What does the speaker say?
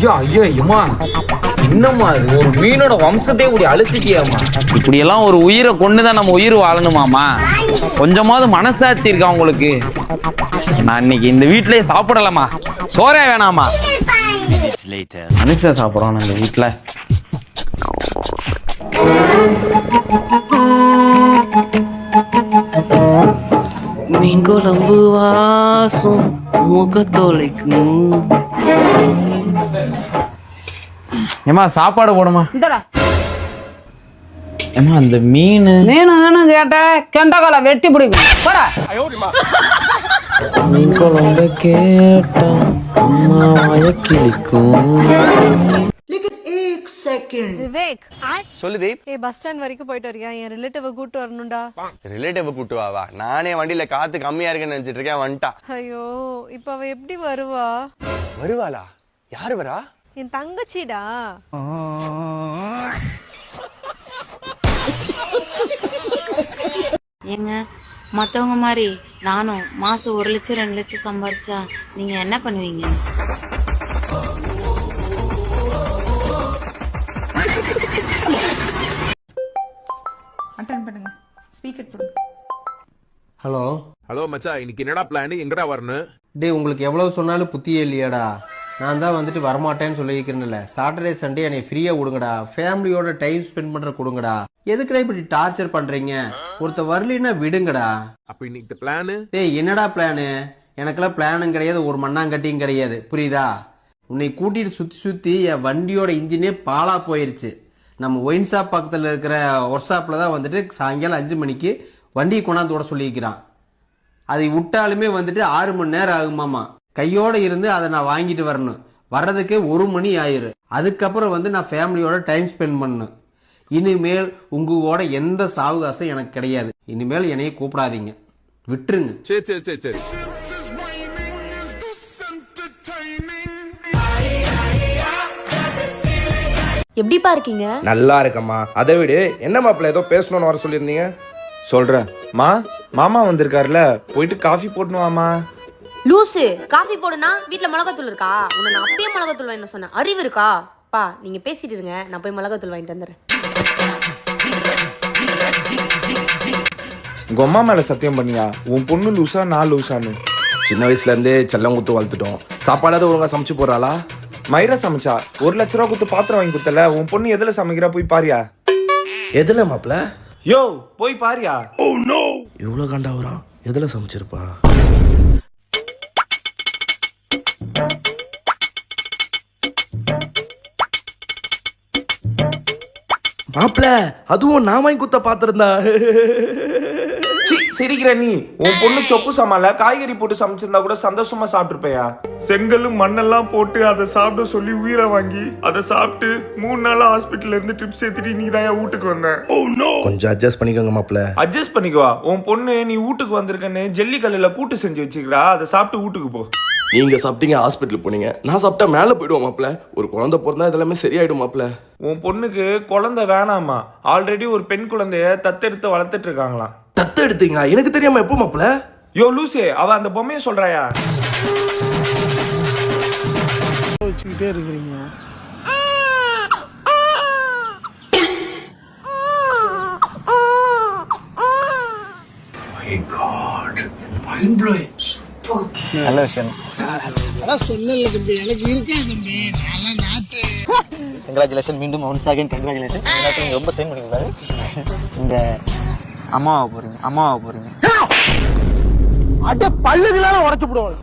ஐயா ஐயா அம்மா என்னம்மா இது? ஒரு மீனோட வம்சத்தையே இப்படி அழிச்சிட்டியாம்மா. இப்படி எல்லாம் ஒரு உயிரை கொண்டுதான் நம்ம உயிர் வாழணுமாமா கொஞ்சமாவது மனசாட்சி இருக்கா உங்களுக்கு? நான் இன்னைக்கு இந்த வீட்லயே சாப்பிடலாமா சோறே வேணாமா மனுஷன் சாப்பிடறோம் இந்த வீட்ல மீன் குழம்பு வாசம் முகத்தொலைக்கும். ஏமா சாப்பாடு போடுமா இந்தடா. ஏமா அந்த மீன். நீனு நீனு கேட்ட கெண்டகால வெட்டி பிடிக்கும். போடா. மீன் குழம்பு கேட்டா அம்மா வயக்கிளிக்கும் விவேக். சொல்லு தீப். ஏ பஸ் ஸ்டாண்ட் வரைக்கும் போயிட்டு வரியா? என் ரிலேட்டிவ் கூட்டு வரணும்டா. ரிலேட்டிவ் கூட்டு வா வா. நானே வண்டியில காத்து கம்மியா இருக்குன்னு நினைச்சிட்டு இருக்கேன் வந்துட்டா ஐயோ இப்ப அவ எப்படி வருவா? வருவாளா? யாரு வரா? என் தங்கச்சிடா. ஏங்க மத்தவங்க மாதிரி நானும் மாசம் ஒரு லட்சம் ரெண்டு லட்சம் சம்பாரிச்சா நீங்க என்ன பண்ணுவீங்க? அட்டன் பண்ணுங்க. ஸ்பீக்கர் போடுங்க ஹலோ ஹலோ மச்சான் இன்னைக்கு என்னடா பிளான் எங்கடா வரணும்? டேய் உங்களுக்கு எவ்வளவு சொன்னாலும் புத்தியே இல்லையாடா. நான் தான் வந்துட்டு வரமாட்டேன்னு சொல்லியிருக்கிறேன்ல. சாட்டர்டே சண்டே என்னை ஃப்ரீயா விடுங்கடா. ஃபேமிலியோட டைம் ஸ்பெண்ட் பண்ற கொடுங்கடா. எதுக்குடா இப்படி டார்ச்சர் பண்றீங்க? ஒருத்த வரலைன்னா விடுங்கடா. அப்ப இன்னைக்கு பிளான் டேய் என்னடா பிளானு எனக்கெல்லாம் பிளானும் கிடையாது ஒரு மண்ணாங்கட்டியும் கிடையாது. புரியுதா? உன்னை கூட்டிட்டு சுத்தி சுத்தி என் வண்டியோட இன்ஜினே பாலா போயிருச்சு. நம்ம ஒயின் ஷாப் பக்கத்துல இருக்கிற ஒர்க் ஷாப்ல தான் வந்துட்டு சாயங்காலம் அஞ்சு மணிக்கு வண்டியை கொண்டாந்து விட சொல்லியிருக்கிறான். அதை விட்டாலுமே வந்துட்டு ஆறு மணி நேரம் ஆகுமாமா? கையோட இருந்து அதை நான் வாங்கிட்டு வரணும். வர்றதுக்கே ஒரு மணி ஆயிரு. அதுக்கப்புறம் வந்து நான் ஃபேமிலியோட டைம் ஸ்பெண்ட் பண்ணணும். இனிமேல் உங்களோட எந்த சாவகாசம் எனக்கு கிடையாது. இனிமேல் என்னைய கூப்பிடாதீங்க. விட்டுருங்க. சரி சரி சரி சரி. எப்படிப்பா இருக்கீங்க? நல்லா இருக்கம்மா. அதை விடு. என்ன மாப்பிள்ள ஏதோ பேசணும்னு வர சொல்லியிருந்தீங்க? சொல்றேன். மா மாமா வந்திருக்காருல. போயிட்டு காஃபி போட்டுன்னு வாமா லூசு காஃபி போடுனா வீட்ல மிளகாத்தூள் இருக்கா? உன்னை நான் அப்பயே மிளகாத்தூள் வாங்கிட்டு சொன்னேன். அறிவு இருக்கா? பா நீங்க பேசிட்டு இருங்க. நான் போய் மிளகாத்தூள் வாங்கிட்டு வந்துடுறேன். உங்க அம்மா மேல சத்தியம் பண்ணியா? உன் பொண்ணு லூசா நான் லூசான்னு? சின்ன வயசுல இருந்தே செல்லம் குத்து வளர்த்துட்டோம். சாப்பாடாவது ஒழுங்கா சமைச்சு போறாளா மயிரா சமைச்சா? ஒரு லட்ச ரூபா கொடுத்து பாத்திரம் வாங்கி கொடுத்தல உன் பொண்ணு எதுல சமைக்கிறா? போய் பாரியா? எதுல மாப்பிள்ள யோ போய் பாரியா? இவ்வளோ கண்டா வரான் எதுல சமைச்சிருப்பா? மாப்பிள்ள அதுவும் நான் வாங்கி குத்த பாத்திருந்தா சி சிரிக்கிற நீ. உன் பொண்ணு சொப்பு சமால காய்கறி போட்டு சமைச்சிருந்தா கூட சந்தோஷமா சாப்பிட்டுருப்பையா? செங்கலும் மண்ணெல்லாம் போட்டு அதை சாப்பிட சொல்லி உயிரை வாங்கி அதை சாப்பிட்டு மூணு நாளா ஹாஸ்பிட்டல்ல இருந்து ட்ரிப்ஸ் ஏத்திட்டு நீ தான் வீட்டுக்கு வந்தேன். கொஞ்சம் அட்ஜஸ்ட் பண்ணிக்கோங்க மாப்பிள்ள அட்ஜஸ்ட் பண்ணிக்குவா? உன் பொண்ணு நீ வீட்டுக்கு வந்திருக்கன்னு ஜல்லிக்கல்லுல கூட்டு செஞ்சு வச்சுக்கிறா அதை சாப்பிட்டு வீட்டுக்கு போ. நீங்க சாப்பிட்டீங்க ஹாஸ்பிட்டல் போனீங்க. நான் சாப்பிட்டா மேல போயிடுவோம் மாப்பிள்ள ஒரு குழந்தை பிறந்தா இதெல்லாமே சரியாயிடும் மாப்பிள்ள உன் பொண்ணுக்கு குழந்தை வேணாமா? ஆல்ரெடி ஒரு பெண் குழந்தைய தத்தெடுத்து வளர்த்துட்டு இருக்காங்களாம். தத்து எடுத்தீங்களா எனக்கு தெரியாம எப்போ மாப்பிள்ள யோ லூசே அவ அந்த பொம்மையை சொல்றாயா? நல்ல விஷயம். கங்க்ராச்சுலேஷன் மீண்டும் ஒன்ஸ் அகைன் கங்க்ராச்சுலேஷன் ரொம்ப ஸ்ட்ரெயின் பண்ணிருக்காரு இந்த அம்மாவை போறீங்க அம்மாவை போறீங்க அட பல்லுகளால உடச்சு விடுவோம்